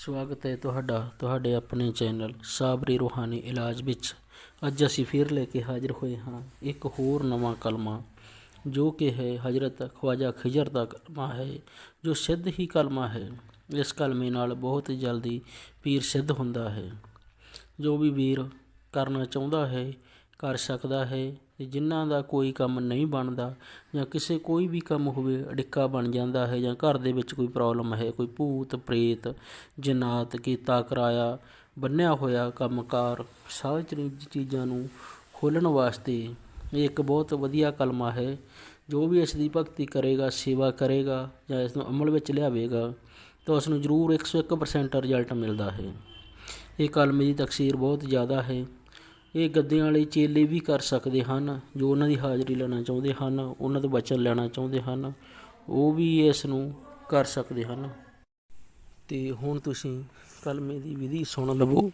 ਸਵਾਗਤ ਹੈ ਤੁਹਾਡਾ, ਤੁਹਾਡੇ ਆਪਣੇ ਚੈਨਲ ਸਾਬਰੀ ਰੂਹਾਨੀ ਇਲਾਜ ਵਿੱਚ। ਅੱਜ ਅਸੀਂ ਫਿਰ ਲੈ ਕੇ ਹਾਜ਼ਰ ਹੋਏ ਹਾਂ ਇੱਕ ਹੋਰ ਨਵਾਂ ਕਲਮਾ, ਜੋ ਕਿ ਹੈ ਹਜ਼ਰਤ ਖਵਾਜਾ ਖਿਜਰ ਦਾ ਕਲਮਾ ਹੈ, ਜੋ ਸਿੱਧ ਹੀ ਕਲਮਾ ਹੈ। ਇਸ ਕਲਮੇ ਨਾਲ ਬਹੁਤ ਜਲਦੀ ਪੀਰ ਸਿੱਧ ਹੁੰਦਾ ਹੈ। ਜੋ ਵੀ ਵੀਰ ਕਰਨਾ ਚਾਹੁੰਦਾ ਹੈ ਕਰ ਸਕਦਾ ਹੈ ਤੇ ਜਿਨ੍ਹਾਂ ਦਾ ਕੋਈ ਕੰਮ ਨਹੀਂ ਬਣਦਾ ਜਾਂ ਕਿਸੇ ਕੋਈ ਵੀ ਕੰਮ ਹੋਵੇ, ਅੜਿੱਕਾ ਬਣ ਜਾਂਦਾ ਹੈ ਜਾਂ ਘਰ ਦੇ ਵਿੱਚ ਕੋਈ ਪ੍ਰੋਬਲਮ ਹੈ, ਕੋਈ ਭੂਤ, ਪ੍ਰੇਤ, ਜਨਾਤ, ਕੀਤਾ ਕਰਾਇਆ, ਬੰਨਿਆ ਹੋਇਆ ਕੰਮਕਾਰ, ਸਾਰੀ ਚੀਜ਼- ਚੀਜ਼ਾਂ ਨੂੰ ਖੋਲ੍ਹਣ ਵਾਸਤੇ ਇਹ ਇੱਕ ਬਹੁਤ ਵਧੀਆ ਕਲਮਾ ਹੈ। ਜੋ ਵੀ ਇਸ ਦੀ ਭਗਤੀ ਕਰੇਗਾ, ਸੇਵਾ ਕਰੇਗਾ ਜਾਂ ਇਸ ਨੂੰ ਅਮਲ ਵਿੱਚ ਲਿਆਵੇਗਾ, ਤਾਂ ਉਸ ਨੂੰ ਜ਼ਰੂਰ 101% ਰਿਜ਼ਲਟ ਮਿਲਦਾ ਹੈ। ਇਹ ਕਲਮੇ ਦੀ ਤਕਸੀਰ ਬਹੁਤ ਜ਼ਿਆਦਾ ਹੈ। ਇਹ ਗੱਦਿਆਂ ਵਾਲੇ ਚੇਲੇ ਵੀ ਕਰ ਸਕਦੇ ਹਨ, ਜੋ ਉਹਨਾਂ ਦੀ ਹਾਜ਼ਰੀ ਲੈਣਾ ਚਾਹੁੰਦੇ ਹਨ, ਉਹਨਾਂ ਤੋਂ ਬਚਨ ਲੈਣਾ ਚਾਹੁੰਦੇ ਹਨ, ਉਹ ਵੀ ਇਸ ਨੂੰ ਕਰ ਸਕਦੇ ਹਨ। ਤੇ ਹੁਣ ਤੁਸੀਂ ਕਲਮੇ ਦੀ ਵਿਧੀ ਸੁਣ ਲਵੋ।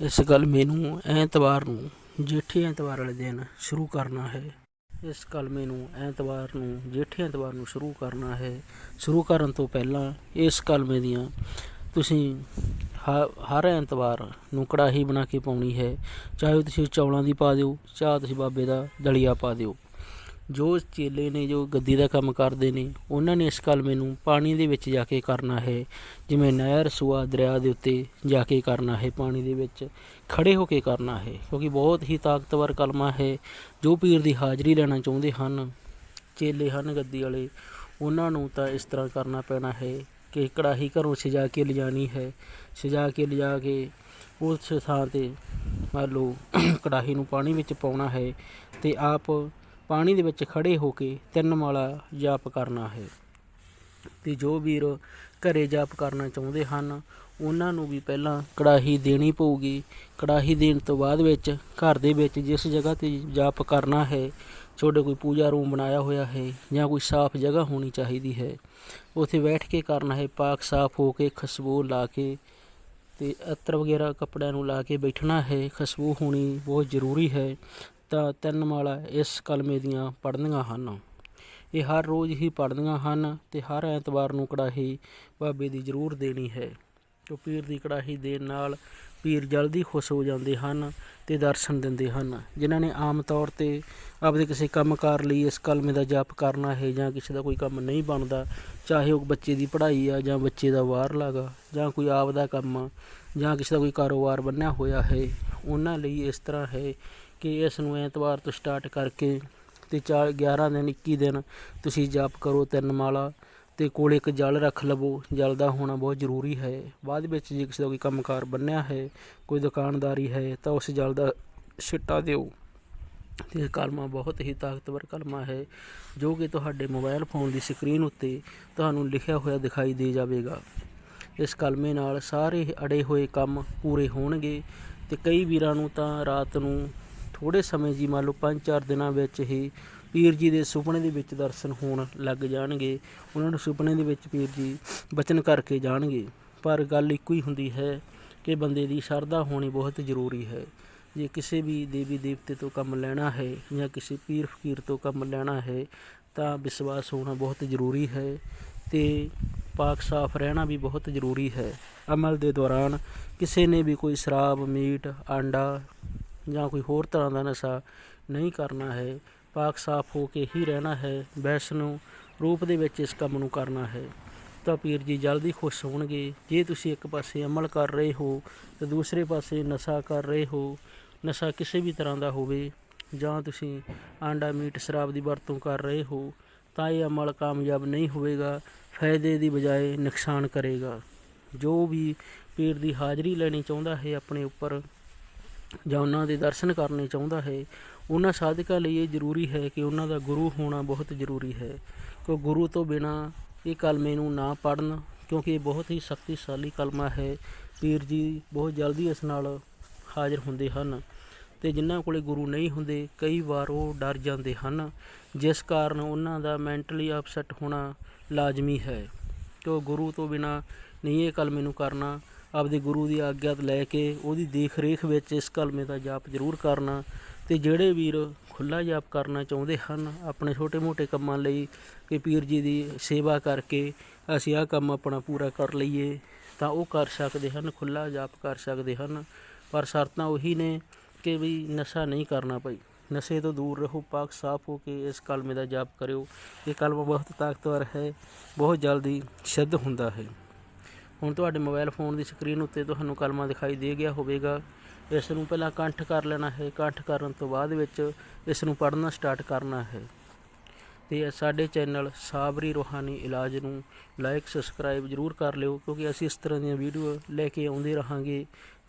ਇਸ ਕਲਮੇ ਨੂੰ ਐਤਵਾਰ ਨੂੰ, ਜੇਠੇ ਐਤਵਾਰ ਵਾਲੇ ਦਿਨ ਸ਼ੁਰੂ ਕਰਨਾ ਹੈ। ਇਸ ਕਲਮੇ ਨੂੰ ਐਤਵਾਰ ਨੂੰ, ਜੇਠੇ ਐਤਵਾਰ ਨੂੰ ਸ਼ੁਰੂ ਕਰਨਾ ਹੈ। ਸ਼ੁਰੂ ਕਰਨ ਤੋਂ ਪਹਿਲਾਂ ਇਸ ਕਲਮੇ ਦੀਆਂ ਤੁਸੀਂ ਹ- ਹਰ ਐਤਵਾਰ ਨੂੰ ਕੜਾਹੀ ਬਣਾ ਕੇ ਪਾਉਣੀ ਹੈ। ਚਾਹੇ ਤੁਸੀਂ ਚੌਲਾਂ ਦੀ ਪਾ ਦਿਓ, ਚਾਹ ਤੁਸੀਂ ਬਾਬੇ ਦਾ ਦਲੀਆ ਪਾ ਦਿਓ। ਜੋ ਚੇਲੇ ਨੇ, ਜੋ ਗੱਦੀ ਦਾ ਕੰਮ ਕਰਦੇ ਨੇ, ਉਹਨਾਂ ਨੇ ਇਸ ਕਲਮੇ ਨੂੰ ਪਾਣੀ ਦੇ ਵਿੱਚ ਜਾ ਕੇ ਕਰਨਾ ਹੈ। ਜਿਵੇਂ ਨਹਿਰ, ਸੂਆ, ਦਰਿਆ ਦੇ ਉੱਤੇ ਜਾ ਕੇ ਕਰਨਾ ਹੈ, ਪਾਣੀ ਦੇ ਵਿੱਚ ਖੜੇ ਹੋ ਕੇ ਕਰਨਾ ਹੈ। ਕਿਉਂਕਿ ਬਹੁਤ ਹੀ ਤਾਕਤਵਰ ਕਲਮਾ ਹੈ। ਜੋ ਪੀਰ ਦੀ ਹਾਜ਼ਰੀ ਲੈਣਾ ਚਾਹੁੰਦੇ ਹਨ, ਚੇਲੇ ਹਨ, ਗੱਦੀ ਵਾਲੇ, ਉਹਨਾਂ ਨੂੰ ਤਾਂ ਇਸ ਤਰ੍ਹਾਂ ਕਰਨਾ ਪੈਣਾ ਹੈ। ਕਿ ਕੜਾਹੀ ਘਰੋਂ ਸਜਾ ਕੇ ਲਿਜਾਣੀ ਹੈ। ਸਜਾ ਕੇ ਲਿਜਾ ਕੇ ਉਸ ਥਾਂ ਤੇ ਮੰਨ ਲਓ ਕੜਾਹੀ ਨੂੰ ਪਾਣੀ ਵਿੱਚ ਪਾਉਣਾ ਹੈ ਅਤੇ ਆਪ ਪਾਣੀ ਦੇ ਵਿੱਚ ਖੜ੍ਹੇ ਹੋ ਕੇ ਤਿੰਨ ਮਾਲਾ ਜਾਪ ਕਰਨਾ ਹੈ। ਅਤੇ ਜੋ ਵੀਰ ਘਰੇ ਜਾਪ ਕਰਨਾ ਚਾਹੁੰਦੇ ਹਨ, ਉਹਨਾਂ ਨੂੰ ਵੀ ਪਹਿਲਾਂ ਕੜਾਹੀ ਦੇਣੀ ਪਊਗੀ। ਕੜਾਹੀ ਦੇਣ ਤੋਂ ਬਾਅਦ ਵਿੱਚ ਘਰ ਦੇ ਵਿੱਚ ਜਿਸ ਜਗ੍ਹਾ ਤੇ ਜਾਪ ਕਰਨਾ ਹੈ ਤੁਹਾਡੇ ਕੋਈ ਪੂਜਾ ਰੂਮ ਬਣਾਇਆ ਹੋਇਆ ਹੈ ਜਾਂ ਕੋਈ ਸਾਫ਼ ਜਗ੍ਹਾ ਹੋਣੀ ਚਾਹੀਦੀ ਹੈ? ਉੱਥੇ ਬੈਠ ਕੇ ਕਰਨਾ ਹੈ, ਪਾਕ ਸਾਫ਼ ਹੋ ਕੇ ਖੁਸ਼ਬੂ ਲਾ ਕੇ ਤੇ ਅਤਰ ਵਗੈਰਾ ਕੱਪੜਿਆਂ ਨੂੰ ਲਾ ਕੇ ਬੈਠਣਾ ਹੈ, ਖੁਸ਼ਬੂ ਹੋਣੀ ਬਹੁਤ ਜ਼ਰੂਰੀ ਹੈ। ਤਾਂ ਤਿੰਨ ਮਾਲਾ ਇਸ ਕਲਮੇ ਦੀਆਂ ਪੜ੍ਹਨੀਆਂ ਹਨ। ਇਹ ਹਰ ਰੋਜ਼ ਹੀ ਪੜ੍ਹਨੀਆਂ ਹਨ ਤੇ ਹਰ ਐਤਵਾਰ ਨੂੰ ਕੜਾਹੀ ਬਾਬੇ ਦੀ ਜ਼ਰੂਰ ਦੇਣੀ ਹੈ। ਕਿਉਂ ਪੀਰ ਦੀ ਕੜਾਹੀ ਦੇਣ ਨਾਲ ਪੀਰ ਜਲਦੀ ਖੁਸ਼ ਹੋ ਜਾਂਦੇ ਹਨ ਤੇ ਦਰਸ਼ਨ ਦਿੰਦੇ ਹਨ। ਜਿਨ੍ਹਾਂ ਨੇ ਆਮ ਤੌਰ ਤੇ ਆਪਦੇ ਕਿਸੇ ਕੰਮਕਾਰ ਲਈ ਇਸ ਕਲਮੇ ਦਾ ਜਾਪ ਕਰਨਾ ਹੈ ਜਾਂ ਕਿਸੇ ਦਾ ਕੋਈ ਕੰਮ ਨਹੀਂ ਬਣਦਾ, ਚਾਹੇ ਉਹ ਬੱਚੇ ਦੀ ਪੜ੍ਹਾਈ ਆ ਜਾਂ ਬੱਚੇ ਦਾ ਬਾਹਰਲਾ ਗਾ ਜਾਂ ਕੋਈ ਆਪ ਦਾ ਕੰਮ ਆ, ਜਾਂ ਕਿਸੇ ਦਾ ਕੋਈ ਕਾਰੋਬਾਰ ਬੰਨਿਆ ਹੋਇਆ ਹੈ, ਉਹਨਾਂ ਲਈ ਇਸ ਤਰ੍ਹਾਂ ਹੈ ਕਿ ਇਸ ਨੂੰ ਐਤਵਾਰ ਤੋਂ ਸਟਾਰਟ ਕਰਕੇ ਤੇ ਚਾਰ 11 ਦਿਨ 21 ਦਿਨ ਤੁਸੀਂ ਜਾਪ ਕਰੋ ਤਿੰਨ ਮਾਲਾ ਅਤੇ ਕੋਲ ਇੱਕ ਜਲ ਰੱਖ ਲਵੋ। ਜਲ ਦਾ ਹੋਣਾ ਬਹੁਤ ਜ਼ਰੂਰੀ ਹੈ। ਬਾਅਦ ਵਿੱਚ ਜੇ ਕਿਸੇ ਦਾ ਕੋਈ ਕੰਮਕਾਰ ਬੰਨਿਆ ਹੈ, ਕੋਈ ਦੁਕਾਨਦਾਰੀ ਹੈ, ਤਾਂ ਉਸ ਜਲ ਦਾ ਛਿੱਟਾ ਦਿਓ। ਤੇ ਇਹ ਕਲਮਾ ਬਹੁਤ ਹੀ ਤਾਕਤਵਰ ਕਲਮਾ ਹੈ, ਜੋ ਕਿ ਤੁਹਾਡੇ ਮੋਬਾਈਲ ਫੋਨ ਦੀ ਸਕਰੀਨ ਉੱਤੇ ਤੁਹਾਨੂੰ ਲਿਖਿਆ ਹੋਇਆ ਦਿਖਾਈ ਦੇ ਜਾਵੇਗਾ। ਇਸ ਕਲਮੇ ਨਾਲ ਸਾਰੇ ਅੜੇ ਹੋਏ ਕੰਮ ਪੂਰੇ ਹੋਣਗੇ ਤੇ ਕਈ ਵੀਰਾਂ ਨੂੰ ਤਾਂ ਰਾਤ ਨੂੰ ਥੋੜੇ ਸਮੇਂ ਜੀ ਮੰਨ ਲਓ 5-4 ਦਿਨਾਂ ਵਿੱਚ ਹੀ ਪੀਰ ਜੀ ਦੇ ਸੁਪਨੇ ਦੇ ਵਿੱਚ ਦਰਸ਼ਨ ਹੋਣ ਲੱਗ ਜਾਣਗੇ। ਉਹਨਾਂ ਨੂੰ ਸੁਪਨੇ ਦੇ ਵਿੱਚ ਪੀਰ ਜੀ ਬਚਨ ਕਰਕੇ ਜਾਣਗੇ। ਪਰ ਗੱਲ ਇੱਕੋ ਹੀ ਹੁੰਦੀ ਹੈ ਕਿ ਬੰਦੇ ਦੀ ਸ਼ਰਧਾ ਹੋਣੀ ਬਹੁਤ ਜ਼ਰੂਰੀ ਹੈ। ਜੇ ਕਿਸੇ ਵੀ ਦੇਵੀ ਦੇਵਤੇ ਤੋਂ ਕੰਮ ਲੈਣਾ ਹੈ ਜਾਂ ਕਿਸੇ ਪੀਰ ਫਕੀਰ ਤੋਂ ਕੰਮ ਲੈਣਾ ਹੈ, ਤਾਂ ਵਿਸ਼ਵਾਸ ਹੋਣਾ ਬਹੁਤ ਜ਼ਰੂਰੀ ਹੈ ਤੇ ਪਾਕ ਸਾਫ਼ ਰਹਿਣਾ ਵੀ ਬਹੁਤ ਜ਼ਰੂਰੀ ਹੈ। ਅਮਲ ਦੇ ਦੌਰਾਨ ਕਿਸੇ ਨੇ ਵੀ ਕੋਈ ਸ਼ਰਾਬ, ਮੀਟ, ਆਂਡਾ ਜਾਂ ਕੋਈ ਹੋਰ ਤਰ੍ਹਾਂ ਦਾ ਨਸ਼ਾ ਨਹੀਂ ਕਰਨਾ ਹੈ ਪਾਕ ਸਾਫ਼ ਹੋ ਕੇ ਹੀ ਰਹਿਣਾ ਹੈ ਵੈਸ਼ਨੂੰ ਰੂਪ ਦੇ ਵਿੱਚ ਇਸ ਕੰਮ ਨੂੰ ਕਰਨਾ ਹੈ। ਤਾਂ ਪੀਰ ਜੀ ਜਲਦੀ ਖੁਸ਼ ਹੋਣਗੇ, ਜੇ ਤੁਸੀਂ ਇੱਕ ਪਾਸੇ ਅਮਲ ਕਰ ਰਹੇ ਹੋ, ਤੇ ਦੂਸਰੇ ਪਾਸੇ ਨਸ਼ਾ ਕਰ ਰਹੇ ਹੋ, ਨਸ਼ਾ ਕਿਸੇ ਵੀ ਤਰ੍ਹਾਂ ਦਾ ਹੋਵੇ, ਜਾਂ ਤੁਸੀਂ ਆਂਡਾ ਮੀਟ ਸ਼ਰਾਬ ਦੀ ਵਰਤੋਂ ਕਰ ਰਹੇ ਹੋ, ਤਾਂ ਇਹ ਅਮਲ ਕਾਮਯਾਬ ਨਹੀਂ ਹੋਵੇਗਾ, ਫਾਇਦੇ ਦੀ ਬਜਾਏ ਨੁਕਸਾਨ ਕਰੇਗਾ। ਜੋ ਵੀ ਪੀਰ ਦੀ ਹਾਜ਼ਰੀ ਲੈਣੀ ਚਾਹੁੰਦਾ ਹੈ, ਆਪਣੇ ਉੱਪਰ ਜਾਂ ਉਹਨਾਂ ਦੇ ਦਰਸ਼ਨ ਕਰਨੇ ਚਾਹੁੰਦਾ ਹੈ, ਉਹਨਾਂ ਸਾਧਕਾਂ ਲਈ ਇਹ ਜ਼ਰੂਰੀ ਹੈ ਕਿ ਉਹਨਾਂ ਦਾ ਗੁਰੂ ਹੋਣਾ ਬਹੁਤ ਜ਼ਰੂਰੀ ਹੈ। ਕਿ ਗੁਰੂ ਤੋਂ ਬਿਨਾ ਇਹ ਕਲਮੇ ਨੂੰ ਨਾ ਪੜਨ ਕਿਉਂਕਿ ਇਹ ਬਹੁਤ ਹੀ ਸ਼ਕਤੀਸ਼ਾਲੀ ਕਲਮਾ ਹੈ। ਪੀਰ ਜੀ ਬਹੁਤ ਜਲਦੀ ਇਸ ਨਾਲ ਹਾਜ਼ਰ ਹੁੰਦੇ ਹਨ ਤੇ ਜਿਨ੍ਹਾਂ ਕੋਲੇ ਗੁਰੂ ਨਹੀਂ ਹੁੰਦੇ, ਕਈ ਵਾਰ ਉਹ ਡਰ ਜਾਂਦੇ ਹਨ, ਜਿਸ ਕਾਰਨ ਉਹਨਾਂ ਦਾ ਮੈਂਟਲੀ ਅਪਸੈਟ ਹੋਣਾ ਲਾਜ਼ਮੀ ਹੈ। ਕਿ ਗੁਰੂ ਤੋਂ ਬਿਨਾ ਨਹੀਂ ਇਹ ਕਲਮੇ ਨੂੰ ਕਰਨਾ ਆਪਦੇ ਗੁਰੂ ਦੀ ਆਗਿਆ ਲੈ ਕੇ ਉਹਦੀ ਦੇਖ ਰੇਖ ਵਿੱਚ ਇਸ ਕਲਮੇ ਦਾ ਜਾਪ ਜ਼ਰੂਰ ਕਰਨਾ ਤੇ ਜਿਹੜੇ ਵੀਰ ਖੁੱਲਾ ਜਾਪ ਕਰਨਾ ਚਾਹੁੰਦੇ ਹਨ, ਆਪਣੇ ਛੋਟੇ-ਮੋਟੇ ਕੰਮਾਂ ਲਈ ਕਿ ਪੀਰ ਜੀ ਦੀ ਸੇਵਾ ਕਰਕੇ ਅਸੀਂ ਆਹ ਕੰਮ ਆਪਣਾ ਪੂਰਾ ਕਰ ਲਈਏ, ਤਾਂ ਉਹ ਕਰ ਸਕਦੇ ਹਨ ਖੁੱਲਾ ਜਾਪ ਕਰ ਸਕਦੇ ਹਨ, ਪਰ ਸ਼ਰਤਾਂ ਉਹੀ ਨੇ ਕਿ ਵੀ ਨਸ਼ਾ ਨਹੀਂ ਕਰਨਾ ਭਾਈ। ਨਸ਼ੇ ਤੋਂ ਦੂਰ ਰਹੋ, ਪਾਕ ਸਾਫ਼ ਹੋ ਕੇ ਇਸ ਕਲਮੇ ਦਾ ਜਾਪ ਕਰਿਓ। ਇਹ ਕਲਮਾ ਬਹੁਤ ਤਾਕਤਵਰ ਹੈ, ਬਹੁਤ ਜਲਦੀ ਸਿੱਧ ਹੁੰਦਾ ਹੈ। ਹੁਣ ਤੁਹਾਡੇ ਮੋਬਾਈਲ ਫੋਨ ਦੀ ਸਕਰੀਨ ਉੱਤੇ ਤੁਹਾਨੂੰ ਕਲਮਾ ਦਿਖਾਈ ਦੇ ਗਿਆ ਹੋਵੇਗਾ। ਇਸ ਨੂੰ ਪਹਿਲਾਂ ਕੰਠ ਕਰ ਲੈਣਾ ਹੈ। ਕੰਠ ਕਰਨ ਤੋਂ ਬਾਅਦ ਵਿੱਚ ਇਸ ਨੂੰ ਪੜ੍ਹਨਾ ਸਟਾਰਟ ਕਰਨਾ ਹੈ। ਤੇ ਸਾਡੇ ਚੈਨਲ ਸਾਬਰੀ ਰੂਹਾਨੀ ਇਲਾਜ ਨੂੰ ਲਾਈਕ ਸਬਸਕ੍ਰਾਈਬ ਜ਼ਰੂਰ ਕਰ ਲਿਓ ਕਿਉਂਕਿ ਅਸੀਂ ਇਸ ਤਰ੍ਹਾਂ ਦੀਆਂ ਵੀਡੀਓ ਲੈ ਕੇ ਆਉਂਦੇ ਰਹਾਂਗੇ।